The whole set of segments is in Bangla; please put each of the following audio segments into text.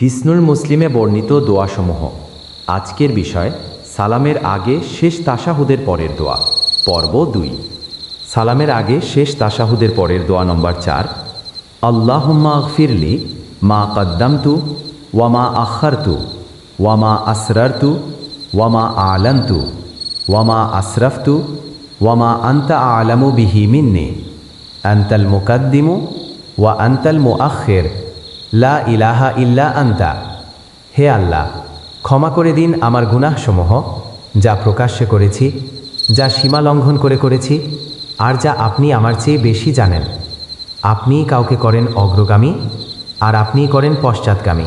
হিসনুল মুসলিমে বর্ণিত দোয়াসমূহ। আজকের বিষয়, সালামের আগে শেষ তাসাহুদের পরের দোয়া, পর্ব দুই। সালামের আগে শেষ তাসাহুদের পরের দোয়া নম্বর চার। আল্লাহম্মা ফিরলি মা কদ্দামতু ওয়ামা আখারতু ওয়ামা আসরারতু ওয়ামা আলান্তু ওয়ামা আসরাফতু ওয়ামা আন্তা আলামু বিহি মিন্নি। আন্তাল মুকাদ্দিমু ওয়া আন্তাল মুআখির লা ইলাহা ইল্লা আন্তা। হে আল্লাহ, ক্ষমা করে দিন আমার গুনাহসমূহ, যা প্রকাশ্যে করেছি, যা সীমা লঙ্ঘন করে করেছি, আর যা আপনি আমার চেয়ে বেশি জানেন। আপনিই কাউকে করেন অগ্রগামী, আর আপনিই করেন পশ্চাৎগামী।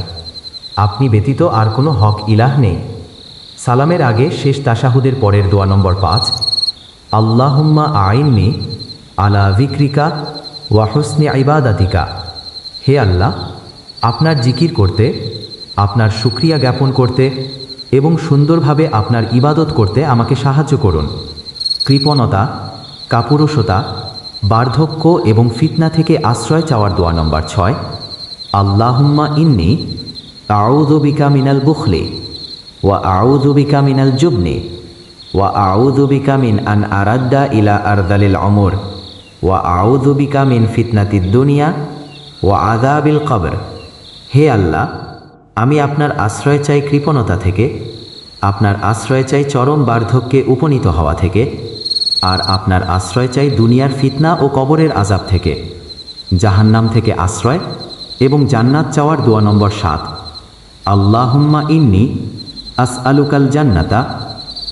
আপনি ব্যতীত আর কোনো হক ইলাহ নেই। সালামের আগে শেষ তাসাহুদের পরের দোয়া নম্বর পাঁচ, আল্লাহুম্মা আইননি আলা ভিক্রিকা ওয়া হুসনে ইবাদাতিকা। হে আল্লাহ আপনার জিকির করতে, আপনার সুক্রিয়া জ্ঞাপন করতে এবং সুন্দরভাবে আপনার ইবাদত করতে আমাকে সাহায্য করুন। কৃপণতা, কাপুরুষতা, বার্ধক্য এবং ফিতনা থেকে আশ্রয় চাওয়ার দোয়া নম্বর ছয়। আল্লাহুম্মা ইন্নি আউদবিকা মিনাল বুখলি ওয়া আউদবিকা মিনাল জুবনি ওয়া আউদবিকা মিন আন আরাদ্দা ইলা আরদালিল অমর ওয়া আউদবিকা মিন ফিতনাতিদ দুনিয়া ওয়া আদাবিল কবর। হে আল্লাহ, আমি আপনার আশ্রয় চাই কৃপণতা থেকে, আপনার আশ্রয় চাই চরম বার্ধক্যে উপনীত হওয়া থেকে, আর আপনার আশ্রয় চাই দুনিয়ার ফিতনা ও কবরের আজাব থেকে, জাহান্নাম থেকে আশ্রয় এবং জান্নাত চাওয়ার দোয়া নম্বর সাত। আল্লাহুম্মা ইন্নি আস আলুকাল জান্নাতা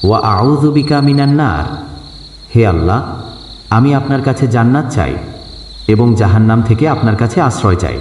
ওয়া আউজুবিকা মিনান্নার হে আল্লাহ, আমি আপনার কাছে জান্নাত চাই এবং জাহান্নাম থেকে আপনার কাছে আশ্রয় চাই।